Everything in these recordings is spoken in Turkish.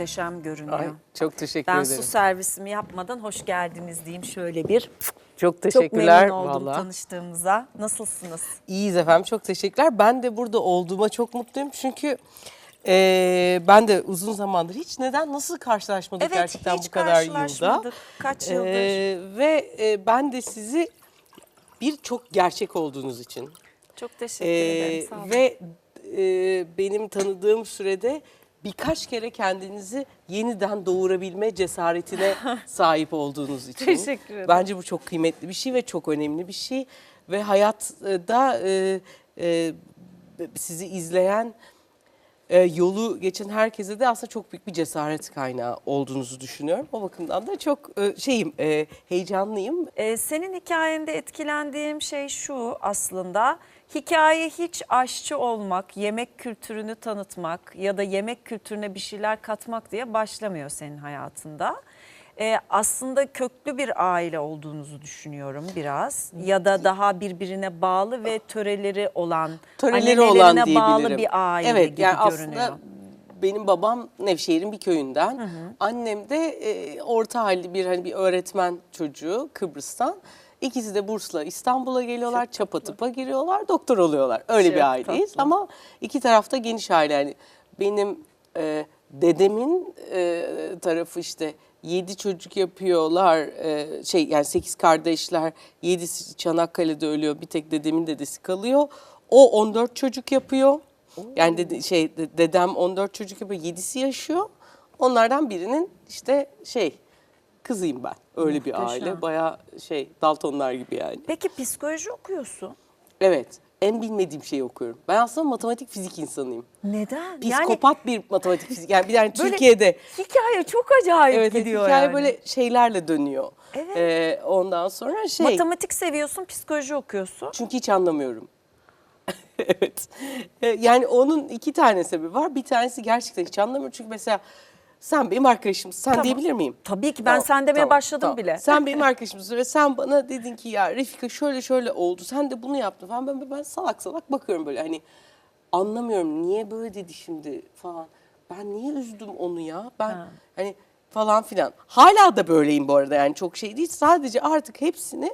muhteşem görünüyor. Ay, çok teşekkür ben ederim. su servisimi yapmadan hoş geldiniz diyeyim şöyle bir. Çok Çok teşekkürler. memnun oldum vallahi. tanıştığımıza. Nasılsınız? İyiyiz efendim çok teşekkürler. Ben de burada olduğuma çok mutluyum çünkü eee, ben de uzun zamandır hiç neden nasıl karşılaşmadık Evet gerçekten bu kadar yılda. Kaç yıldır? Eee, ve e, ben de sizi bir çok gerçek olduğunuz için Çok teşekkür Ee, ederim. Sağ olun. ve e, benim tanıdığım sürede birkaç kere kendinizi yeniden doğurabilme cesaretine sahip olduğunuz için. Teşekkür ederim. Bence bu çok kıymetli bir şey ve çok önemli bir şey. Ve hayatta e, e, sizi izleyen e, yolu geçen herkese de aslında çok büyük bir cesaret kaynağı olduğunuzu düşünüyorum. O bakımdan da çok e, şeyim, e, heyecanlıyım. Ee, senin hikayende etkilendiğim şey şu aslında. Hikaye hiç aşçı olmak, yemek kültürünü tanıtmak ya da yemek kültürüne bir şeyler katmak diye başlamıyor senin hayatında. Ee, aslında köklü bir aile olduğunuzu düşünüyorum biraz. Ya da daha birbirine bağlı ve töreleri olan, töreleri olan diyebilirim. bağlı bir aile evet, gibi yani görünüyor. Aslında benim babam Nevşehir'in bir köyünden. Annem de e, orta halli bir hani bir öğretmen çocuğu Kıbrıs'tan. İkisi de bursla İstanbul'a geliyorlar, çapa tıpa giriyorlar, doktor oluyorlar. Öyle Çok bir aileyiz tatlı. ama iki tarafta geniş aile. Yani benim e, dedemin e, tarafı işte yedi çocuk yapıyorlar. e, şey yani sekiz kardeşler, yedisi Çanakkale'de ölüyor. Bir tek dedemin dedesi kalıyor. O 14 çocuk yapıyor. Yani dede, şey de- dedem 14 çocuk yapıyor. Yedisi yaşıyor. Onlardan birinin işte şey kızıyım ben. Öyle bir Muhteşem. aile. Bayağı şey Daltonlar gibi yani. Peki psikoloji okuyorsun. Evet. En bilmediğim şeyi okuyorum. Ben aslında matematik fizik insanıyım. Neden? Psikopat bir matematik fizik. Yani bir yani Böyle Türkiye'de hikaye çok acayip evet gidiyor hikaye yani. böyle şeylerle dönüyor. Evet. Ee, ondan sonra şey Matematik seviyorsun, psikoloji okuyorsun. çünkü hiç anlamıyorum. evet. Ee, Yani onun iki tane sebebi var. Bir tanesi gerçekten hiç anlamıyorum. Çünkü mesela sen benim arkadaşımsın. Sen Tamam. diyebilir miyim? Tabii ki ben Tamam, sen demeye tamam, başladım tamam. bile. Sen benim arkadaşımsın ve sen bana dedin ki ya Refika şöyle şöyle oldu. Sen de bunu yaptın falan. Ben, ben salak salak bakıyorum böyle hani anlamıyorum niye böyle dedi şimdi falan. Ben niye üzdüm onu ya? Ben Ha. hani falan filan. Hala da böyleyim bu arada yani çok şey değil. Sadece artık hepsini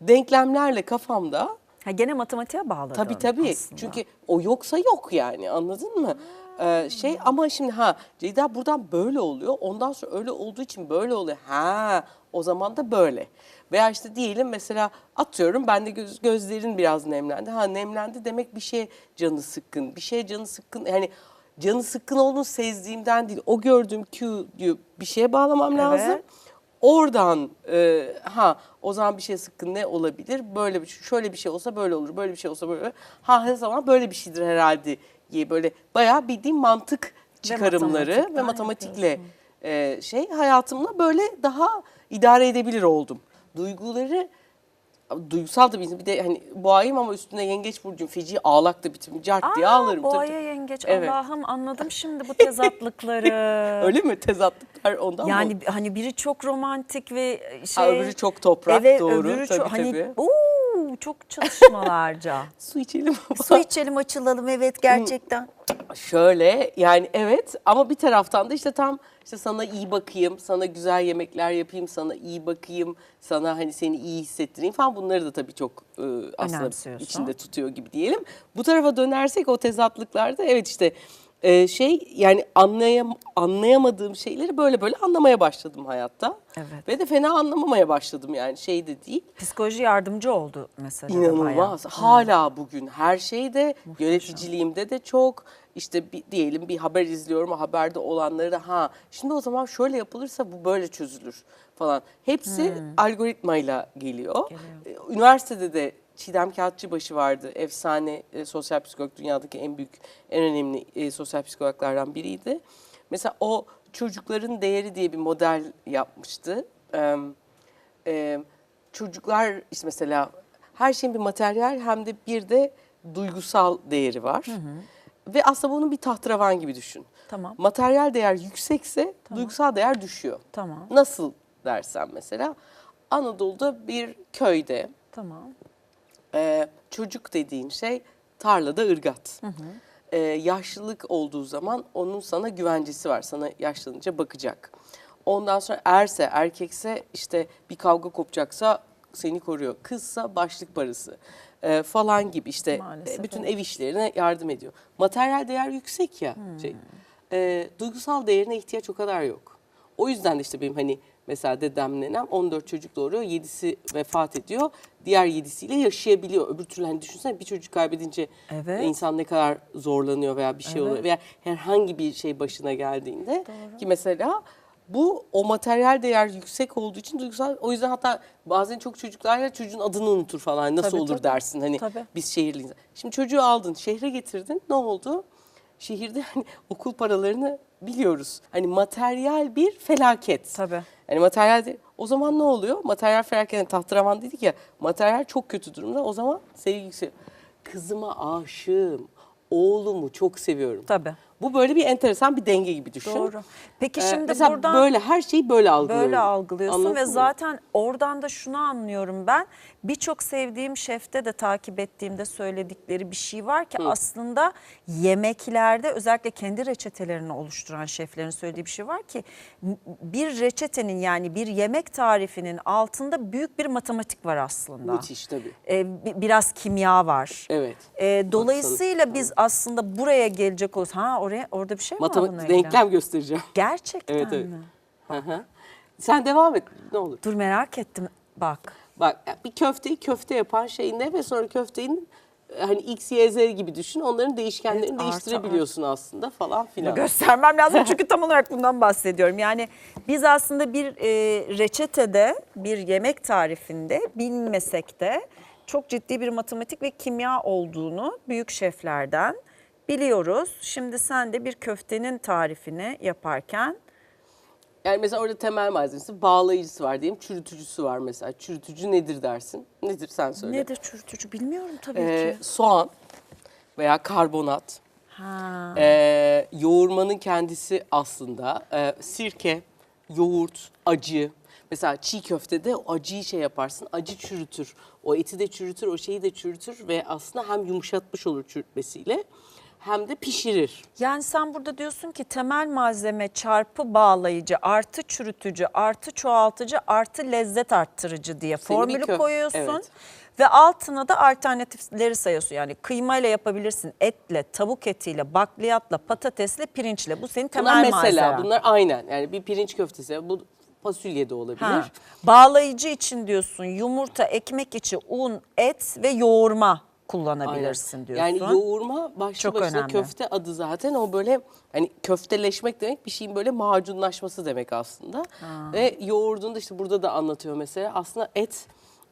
denklemlerle kafamda Ha gene matematiğe bağladın Tabii tabii. aslında. Çünkü o yoksa yok yani anladın mı? Ee, şey ama şimdi ha Ceyda buradan böyle oluyor. Ondan sonra öyle olduğu için böyle oluyor. Ha o zaman da böyle. Veya işte diyelim mesela atıyorum ben de göz, gözlerin biraz nemlendi. Ha nemlendi demek bir şey canı sıkkın. Bir şey canı sıkkın yani canı sıkkın olduğunu sezdiğimden değil. O gördüğüm Q diyor bir şeye bağlamam lazım. Oradan e, ha o zaman bir şey sıkkın ne olabilir? Böyle bir şöyle bir şey olsa böyle olur. Böyle bir şey olsa böyle. olur. Ha her zaman böyle bir şeydir herhalde diye böyle bayağı bildiğim mantık çıkarımları ve, matematikten matematikle e, şey hayatımla böyle daha idare edebilir oldum. Duyguları duygusal da bir. Bir de hani boğayım ama üstüne yengeç burcum feci ağlak da bitim. Cart diye Aa, ağlarım. tabii, Boğaya tabii. yengeç. Evet. Allah'ım anladım şimdi bu tezatlıkları. Öyle mi? Tezatlıklar ondan mı? Yani hani biri çok romantik ve şey. Ha, öbürü çok toprak, evet, doğru. Öbürü Tabii, çok hani tabii. Uuu çok çalışmalarca. Su içelim. Su içelim açılalım evet gerçekten. Şöyle yani evet ama bir taraftan da işte tam işte sana iyi bakayım, sana güzel yemekler yapayım, sana iyi bakayım, sana hani seni iyi hissettireyim falan bunları da tabii çok e, aslında içinde tutuyor gibi diyelim. Bu tarafa dönersek o tezatlıklarda evet işte e, şey yani anlayam anlayamadığım şeyleri böyle böyle anlamaya başladım hayatta. Evet. Ve de fena anlamamaya başladım yani şey de değil. Psikoloji yardımcı oldu mesela. İnanılmaz. bayağı. Hala bugün her şeyde, yöneticiliğimde de çok. İşte bir, diyelim bir haber izliyorum, haberde olanları da ha şimdi o zaman şöyle yapılırsa bu böyle çözülür falan. Hepsi algoritmayla geliyor. Ee, Üniversitede de Çiğdem Kağıtçıbaşı vardı. Efsane e, sosyal psikolog, dünyadaki en büyük, en önemli e, sosyal psikologlardan biriydi. Mesela o çocukların değeri diye bir model yapmıştı. Ee, e, çocuklar işte mesela her şeyin bir materyal hem de bir de duygusal değeri var. Ve aslında bunun bir tahterevan gibi düşün. Tamam. Materyal değer yüksekse duygusal değer düşüyor. Tamam. Nasıl dersen mesela Anadolu'da bir köyde Tamam. E, çocuk dediğin şey tarlada ırgat. e, yaşlılık olduğu zaman onun sana güvencesi var. Sana yaşlanınca bakacak. Ondan sonra erse, erkekse işte bir kavga kopacaksa seni koruyor. Kızsa başlık parası e, falan gibi işte Maalesef e, bütün öyle. ev işlerine yardım ediyor. Materyal değer yüksek ya. Şey, e, duygusal değerine ihtiyaç o kadar yok. O yüzden de işte benim hani mesela dedem nenem 14 çocuk doğuruyor. 7'si vefat ediyor. Diğer 7'siyle yaşayabiliyor. Öbür türlü hani düşünsene bir çocuk kaybedince Evet. insan ne kadar zorlanıyor veya bir şey oluyor. Veya herhangi bir şey başına geldiğinde ki mesela bu o materyal değer yüksek olduğu için duygusal o yüzden hatta bazen çok çocuklar çocuğun adını unutur falan nasıl Tabii, olur tabii. dersin hani Tabii. biz şehirliyiz. Şimdi çocuğu aldın şehre getirdin ne oldu? Şehirde hani okul paralarını biliyoruz. Hani materyal bir felaket. Tabii. Hani materyal de- o zaman ne oluyor? Materyal felaket hani tahtıravan dedik ya materyal çok kötü durumda. O zaman sevgi yükseliyor. Kızıma aşığım. Oğlumu çok seviyorum. Tabii. Bu böyle bir enteresan bir denge gibi düşün. Doğru. Peki Ee, şimdi mesela buradan böyle her şeyi böyle algılıyorum. Böyle algılıyorsun Anladın ve mı? zaten oradan da şunu anlıyorum ben. Birçok sevdiğim şefte de takip ettiğimde söyledikleri bir şey var ki aslında yemeklerde özellikle kendi reçetelerini oluşturan şeflerin söylediği bir şey var ki bir reçetenin yani bir yemek tarifinin altında büyük bir matematik var aslında. Müthiş tabii. Ee, bi- biraz kimya var. Evet. Ee, dolayısıyla biz aslında buraya gelecek olursak ha oraya orada bir şey mi var bununla Matematik ilgili? denklem göstereceğim. Gerçekten Evet evet. mi? Hı hı. Sen devam et ne olur. Dur merak ettim bak. Bak bir köfteyi köfte yapan şey ne ve sonra köftenin e, hani x, y, z gibi düşün. Onların değişkenlerini Evet, artı, değiştirebiliyorsun aslında falan filan. göstermem lazım çünkü tam olarak bundan bahsediyorum. Yani biz aslında bir e, reçetede, bir yemek tarifinde bilmesek de çok ciddi bir matematik ve kimya olduğunu büyük şeflerden biliyoruz. Şimdi sen de bir köftenin tarifini yaparken Yani mesela orada temel malzemesi bağlayıcısı var diyelim, çürütücüsü var mesela. Çürütücü nedir dersin? Nedir sen söyle. nedir çürütücü bilmiyorum tabii Ee, ki. soğan veya karbonat. Ha. Ee, yoğurmanın kendisi aslında e, sirke, yoğurt, acı. Mesela çiğ köftede o acıyı şey yaparsın, acı çürütür. O eti de çürütür, o şeyi de çürütür ve aslında hem yumuşatmış olur çürütmesiyle hem de pişirir. Yani sen burada diyorsun ki temel malzeme çarpı bağlayıcı artı çürütücü artı çoğaltıcı artı lezzet arttırıcı diye formülü kö- koyuyorsun. evet. Ve altına da alternatifleri sayıyorsun. Yani kıymayla yapabilirsin, etle, tavuk etiyle, bakliyatla, patatesle, pirinçle. Bu senin temel Bunlar mesela, malzemen. bunlar aynen. Yani bir pirinç köftesi, bu fasulye de olabilir. Ha. Bağlayıcı için diyorsun yumurta, ekmek içi un, et ve yoğurma kullanabilirsin Aynen. diyorsun. Yani yoğurma başlı Çok başına önemli. köfte adı zaten o böyle hani köfteleşmek demek bir şeyin böyle macunlaşması demek aslında. Ve yoğurduğunda işte burada da anlatıyor mesela aslında et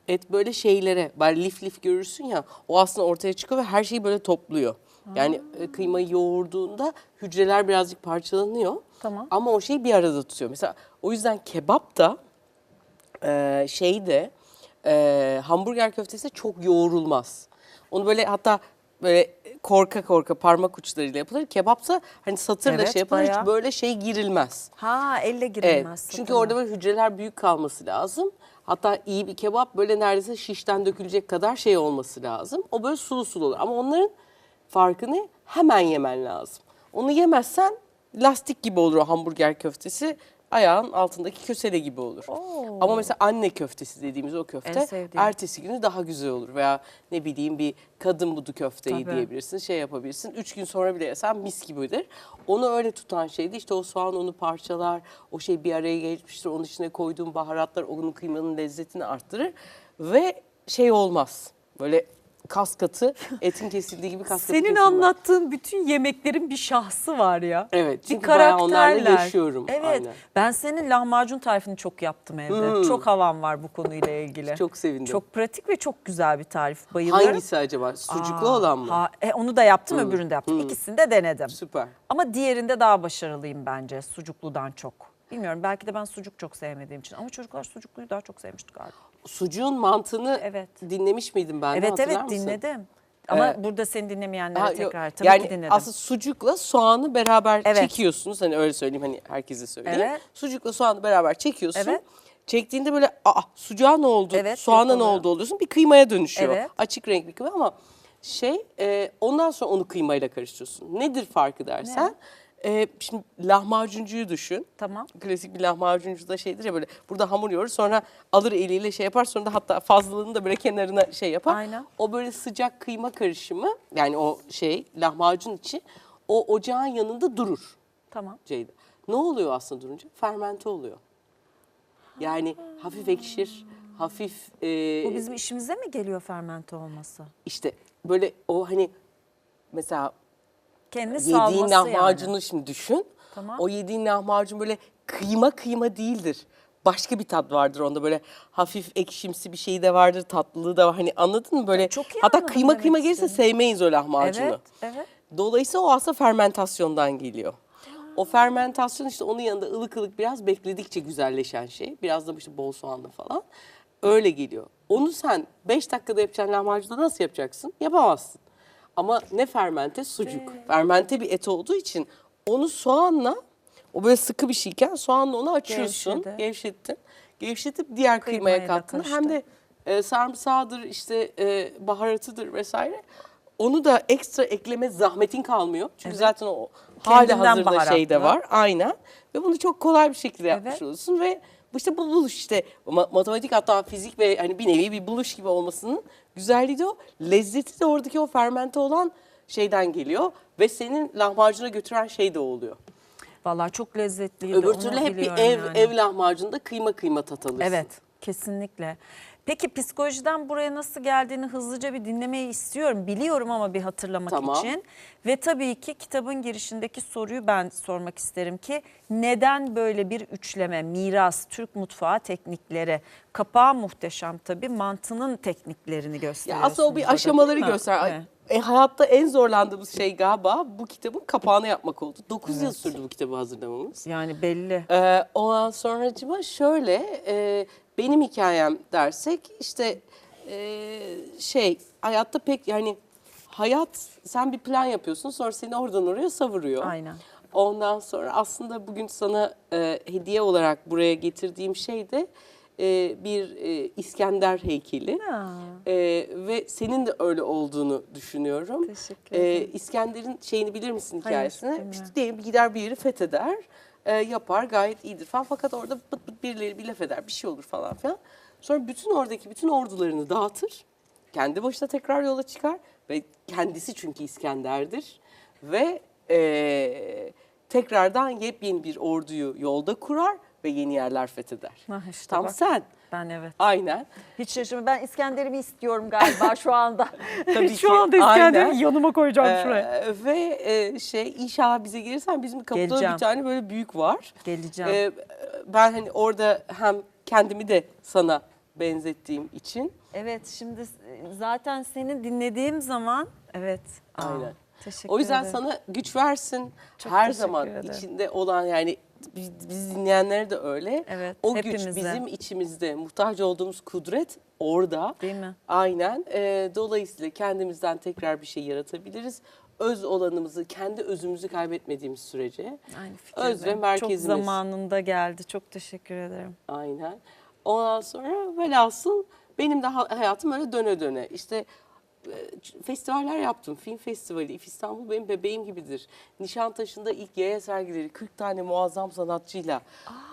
et böyle şeylere böyle lif lif görürsün ya o aslında ortaya çıkıyor ve her şeyi böyle topluyor. Yani e, kıymayı yoğurduğunda hücreler birazcık parçalanıyor. Tamam. Ama o şeyi bir arada tutuyor. Mesela o yüzden kebap da e, şey de e, hamburger köftesi de çok yoğrulmaz. Onu böyle hatta böyle korka korka parmak uçlarıyla yapılır. Kebapsa hani satırla Evet, şey yapılır hiç böyle şey girilmez. Ha elle Evet. girilmez. Çünkü Tamam. orada böyle hücreler büyük kalması lazım. Hatta iyi bir kebap böyle neredeyse şişten dökülecek kadar şey olması lazım. O böyle sulu sulu olur. Ama onların farkı ne? Hemen yemen lazım. Onu yemezsen lastik gibi olur o hamburger köftesi. Ayağın altındaki kösele gibi olur. Oo. Ama mesela anne köftesi dediğimiz o köfte ertesi günü daha güzel olur. Veya ne bileyim bir kadın budu köfteyi Tabii. diyebilirsin, şey yapabilirsin. Üç gün sonra bile yesen mis gibidir. Onu öyle tutan şeydi işte o soğan onu parçalar, o şey bir araya geçmiştir. Onun içine koyduğun baharatlar onun kıymanın lezzetini arttırır. Ve şey olmaz, böyle kas katı, etin kesildiği gibi kas katı Senin kesilmez. anlattığın bütün yemeklerin bir şahsı var ya. Evet, bir çünkü bayağı onlarla karakterler. yaşıyorum, Evet. aynen. Ben senin lahmacun tarifini çok yaptım evde. Çok havam var bu konuyla ilgili. Çok sevindim. Çok pratik ve çok güzel bir tarif. Bayılıyorum. Hangisi acaba? Sucuklu Aa, olan mı? ha- e, onu da yaptım, öbürünü de yaptım. İkisini de denedim. Süper. Ama diğerinde daha başarılıyım bence sucukludan çok. Bilmiyorum belki de ben sucuk çok sevmediğim için ama çocuklar sucukluyu daha çok sevmişti galiba. Sucuğun mantığını Evet. dinlemiş miydim ben evet evet mısın? dinledim. Ama Ee, burada seni dinlemeyenlere Ha, tekrar tabii yani ki dinledim. aslında sucukla soğanı beraber Evet. çekiyorsunuz. Hani öyle söyleyeyim hani herkese söyleyeyim. Evet. Sucukla soğanı beraber çekiyorsun. Evet. Çektiğinde böyle aa sucuğa ne oldu? Evet, soğana ne oldu oluyorsun. Bir kıymaya dönüşüyor. Evet. Açık renk bir kıyma ama şey e, ondan sonra onu kıymayla karıştırıyorsun. Nedir farkı dersen? E, şimdi lahmacuncuyu düşün. Tamam. Klasik bir lahmacuncu da şeydir ya böyle burada hamur yoğurur sonra alır eliyle şey yapar sonra da hatta fazlalığını da böyle kenarına şey yapar. Aynen. O böyle sıcak kıyma karışımı yani o şey lahmacun içi o ocağın yanında durur Tamam. Ceyda. Ne oluyor aslında durunca? Fermente oluyor. Yani hafif ekşir, hafif e, Bu bizim işimize mi geliyor fermente olması? işte böyle o hani mesela Kendi yediğin salması lahmacunu yani. şimdi düşün. Tamam. O yediğin lahmacun böyle kıyma kıyma değildir. Başka bir tat vardır onda böyle hafif ekşimsi bir şey de vardır, tatlılığı da var. Hani anladın mı böyle? Çok iyi Hatta anladım kıyma demek kıyma gelirse istediğini. sevmeyiz o lahmacunu. Evet, evet. Dolayısıyla o aslında fermentasyondan geliyor. O fermentasyon işte onun yanında ılık ılık biraz bekledikçe güzelleşen şey. Biraz da işte bol soğanlı falan. Öyle geliyor. Onu sen 5 dakikada yapacağın lahmacunda nasıl yapacaksın? Yapamazsın. Ama ne fermente? Sucuk. Fermente bir et olduğu için onu soğanla o böyle sıkı bir şeyken soğanla onu açıyorsun. Gevşedi. Gevşettin. Gevşetip diğer kıymaya Kıymayla kattın. Hem karıştı. de e, sarımsağıdır işte e, baharatıdır vesaire. Onu da ekstra ekleme zahmetin kalmıyor. Çünkü zaten o hali hazırda baharatlı. şeyde var. Aynen. Ve bunu çok kolay bir şekilde yapmış Evet. oluyorsun ve bu işte bu buluş işte ma- matematik hatta fizik ve hani bir nevi bir buluş gibi olmasının güzelliği de o. Lezzeti de oradaki o fermente olan şeyden geliyor ve senin lahmacuna götüren şey de oluyor. Vallahi çok lezzetliydi. Öbür türlü hep bir ev yani. ev lahmacununda kıyma kıyma tat alırsın. Evet, kesinlikle. Peki psikolojiden buraya nasıl geldiğini hızlıca bir dinlemeyi istiyorum. Biliyorum ama bir hatırlamak Tamam. için. Ve tabii ki kitabın girişindeki soruyu ben sormak isterim ki neden böyle bir üçleme, miras, Türk mutfağı teknikleri, kapağı muhteşem tabii mantının tekniklerini Ya gösteriyorsunuz. aslında o bir orada, aşamaları değil mi? göster. Evet. E, hayatta en zorlandığımız şey galiba bu kitabın kapağını yapmak oldu. 9 yıl sürdü bu kitabı hazırlamamız. Yani belli. Ee, ondan sonracıma şöyle e, benim hikayem dersek işte e, şey hayatta pek yani hayat sen bir plan yapıyorsun sonra seni oradan oraya savuruyor. Aynen. Ondan sonra aslında bugün sana e, hediye olarak buraya getirdiğim şey de e, bir e, İskender heykeli. E, ve senin de öyle olduğunu düşünüyorum. Teşekkür E, ederim. İskender'in şeyini bilir misin Hayır, hikayesini? bilmiyorum. işte diyelim gider bir yeri fetheder, e, yapar gayet iyidir falan. Fakat orada bıt bıt birileri bir laf eder, bir şey olur falan filan. Sonra bütün oradaki bütün ordularını dağıtır. Kendi başına tekrar yola çıkar ve kendisi çünkü İskender'dir. Ve e, tekrardan yepyeni bir orduyu yolda kurar ve yeni yerler fetheder. Ah işte Tam bak. sen. Ben evet. Aynen. Hiç şaşırma. Ben İskender'imi istiyorum galiba şu anda. Tabii şu ki, anda İskender'i aynen. yanıma koyacağım Ee, şuraya. ve e, şey inşallah bize gelirsen bizim kapıda Geleceğim. bir tane böyle büyük var. Geleceğim. Ee, ben hani orada hem kendimi de sana benzettiğim için Evet şimdi zaten seni dinlediğim zaman evet. Aa, Aynen. Teşekkür o yüzden ederim. sana güç versin. Çok Her zaman ederim. içinde olan yani biz, dinleyenlere de öyle. Evet, o hepimize. güç bizim içimizde muhtaç olduğumuz kudret orada. Değil mi? Aynen. Ee, dolayısıyla kendimizden tekrar bir şey yaratabiliriz. Öz olanımızı, kendi özümüzü kaybetmediğimiz sürece. Aynı fikirdeyim. Öz ve Çok merkezimiz. zamanında geldi. Çok teşekkür ederim. Aynen. Ondan sonra velhasıl benim de ha- hayatım öyle döne döne. İşte e, festivaller yaptım. Film festivali, İF İstanbul benim bebeğim gibidir. Nişantaşı'nda ilk yaya sergileri 40 tane muazzam sanatçıyla.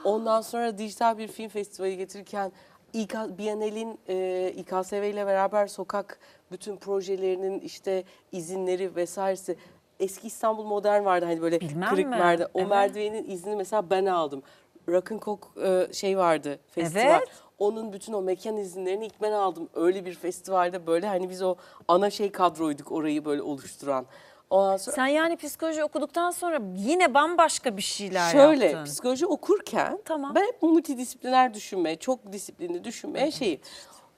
Ondan sonra dijital bir film festivali getirirken İK, Biennale'in e, İKSV ile beraber sokak bütün projelerinin işte izinleri vesairesi. Eski İstanbul Modern vardı hani böyle Bilmem kırık mi? merdiven. O Evet. merdivenin izni mesela ben aldım. Rock'n'Coke e, şey vardı festival. Evet. Onun bütün o mekan izinlerini ilk ben aldım. Öyle bir festivalde böyle hani biz o ana şey kadroyduk orayı böyle oluşturan. Ondan sonra Sen yani psikoloji okuduktan sonra yine bambaşka bir şeyler şöyle yaptın. psikoloji okurken Tamam. ben hep multidisipliner düşünmeye, çok disiplinli düşünmeye şeyi.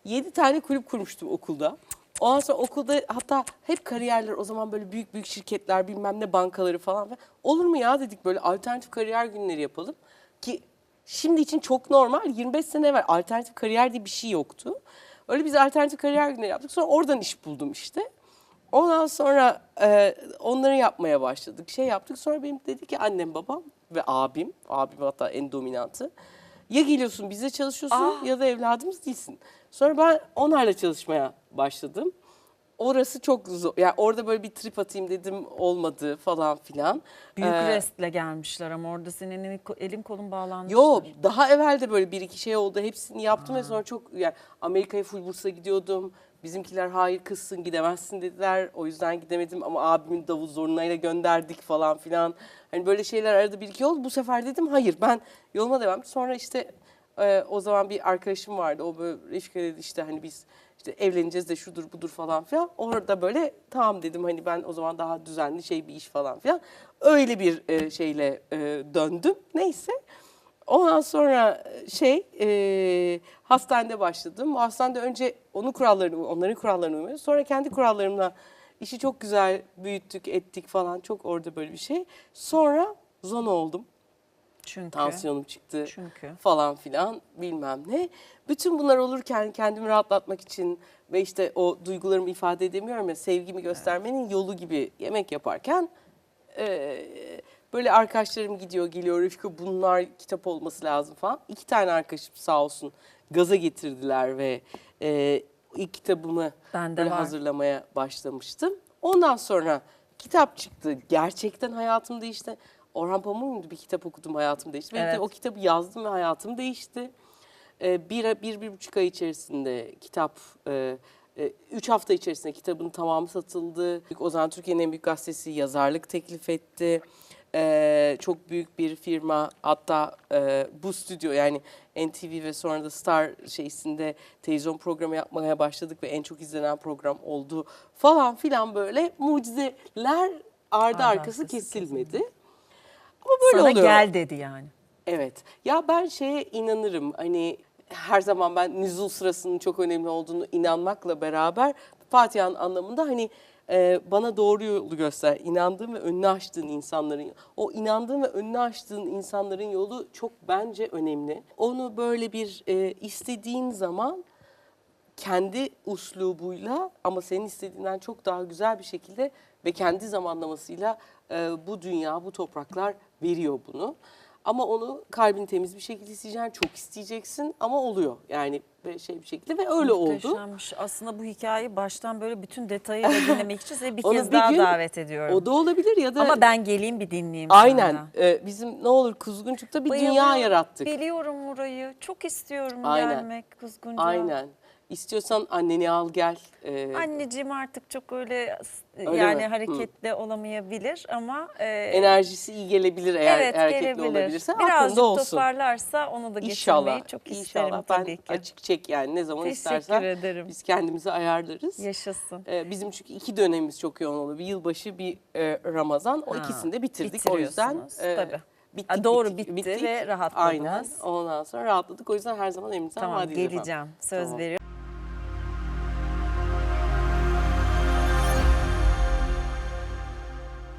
Yedi tane kulüp kurmuştum okulda. Ondan sonra okulda hatta hep kariyerler o zaman böyle büyük büyük şirketler bilmem ne bankaları falan. Olur mu ya dedik böyle alternatif kariyer günleri yapalım. Ki şimdi için çok normal 25 sene evvel alternatif kariyer diye bir şey yoktu. Öyle biz alternatif kariyer günleri yaptık. Sonra oradan iş buldum işte. Ondan sonra e, onları yapmaya başladık. Şey yaptık. Sonra benim dedi ki annem babam ve abim, abim hatta en dominantı. Ya geliyorsun bize çalışıyorsun ya da evladımız değilsin. Sonra ben onlarla çalışmaya başladım. Orası çok zor. Yani orada böyle bir trip atayım dedim olmadı falan filan. Büyük Ee, restle gelmişler ama orada senin elin, kolun bağlanmıştır. Yo daha evvel de böyle bir iki şey oldu. Hepsini yaptım ve sonra çok yani Amerika'ya full bursa gidiyordum. Bizimkiler hayır kızsın gidemezsin dediler. O yüzden gidemedim ama abimin davul zurnayla gönderdik falan filan. Hani böyle şeyler arada bir iki oldu. Bu sefer dedim hayır ben yoluma devam. Sonra işte e, o zaman bir arkadaşım vardı. O böyle Refika dedi işte hani biz işte evleneceğiz de şudur budur falan filan. Orada böyle tamam dedim hani ben o zaman daha düzenli şey bir iş falan filan. Öyle bir e, şeyle e, döndüm. Neyse. Ondan sonra şey e, hastanede başladım. O hastanede önce onun kurallarını, onların kurallarını uymuyor. Sonra kendi kurallarımla işi çok güzel büyüttük, ettik falan. Çok orada böyle bir şey. Sonra zona oldum. Çünkü. Tansiyonum çıktı Çünkü. falan filan bilmem ne. Bütün bunlar olurken kendimi rahatlatmak için ve işte o duygularımı ifade edemiyorum ya sevgimi göstermenin yolu gibi yemek yaparken e, böyle arkadaşlarım gidiyor geliyor Refika bunlar kitap olması lazım falan. İki tane arkadaşım sağ olsun gaza getirdiler ve e, ilk kitabımı Bende böyle var. hazırlamaya başlamıştım. Ondan sonra kitap çıktı. Gerçekten hayatım değişti. Orhan Pamuk'un bir kitap okudum hayatım değişti. Evet. o kitabı yazdım ve hayatım değişti. Ee, bir, bir, bir buçuk ay içerisinde kitap, e, e, üç hafta içerisinde kitabın tamamı satıldı. O zaman Türkiye'nin en büyük gazetesi yazarlık teklif etti. Ee, çok büyük bir firma hatta e, bu stüdyo yani NTV ve sonra da Star şeysinde televizyon programı yapmaya başladık ve en çok izlenen program oldu falan filan böyle mucizeler ardı arkası arkası kesilmedi. Ama böyle Sana oluyor. gel dedi yani. Evet. Ya ben şeye inanırım. Hani her zaman ben nüzul sırasının çok önemli olduğunu inanmakla beraber Fatiha'nın anlamında hani e, bana doğru yolu göster. İnandığım ve önünü açtığın insanların o inandığın ve önünü açtığın insanların yolu çok bence önemli. Onu böyle bir e, istediğin zaman kendi uslubuyla ama senin istediğinden çok daha güzel bir şekilde ve kendi zamanlamasıyla e, bu dünya, bu topraklar veriyor bunu. Ama onu kalbin temiz bir şekilde isteyeceksin, çok isteyeceksin ama oluyor. Yani böyle şey bir şekilde ve öyle oldu. Muhteşemmiş. Aslında bu hikayeyi baştan böyle bütün detayıyla dinlemek için seni bir Onu kez bir daha gün- davet ediyorum. O da olabilir ya da Ama ben geleyim bir dinleyeyim aynen senden. e, bizim ne olur Kuzguncuk'ta bir dünya Bayılıyorum. yarattık. Biliyorum burayı. Çok istiyorum Aynen. gelmek Kuzguncuğa. Aynen. İstiyorsan anneni al gel. E, Anneciğim artık çok öyle, Öyle yani mi? Hı. hareketli olamayabilir ama e, enerjisi iyi gelebilir eğer evet hareketli gelebilir. olabilirse. Birazcık olsun. toparlarsa onu da getirmeyi İnşallah. çok isterim İnşallah. Ben tabii ki. açık çek yani ne zaman Teşekkür istersen ederim. biz kendimizi ayarlarız. Yaşasın. Ee, bizim çünkü iki dönemimiz çok yoğun oldu. Bir yılbaşı bir e, Ramazan. O Ha, ikisini de bitirdik. O yüzden bitiriyorsunuz, tabii. bittik, Ha, doğru, bittik, bitti bittik. ve rahatladınız. Aynen. Ondan sonra rahatladık. O yüzden her zaman elimizden Tamam geleceğim. Söz Tamam. veriyorum.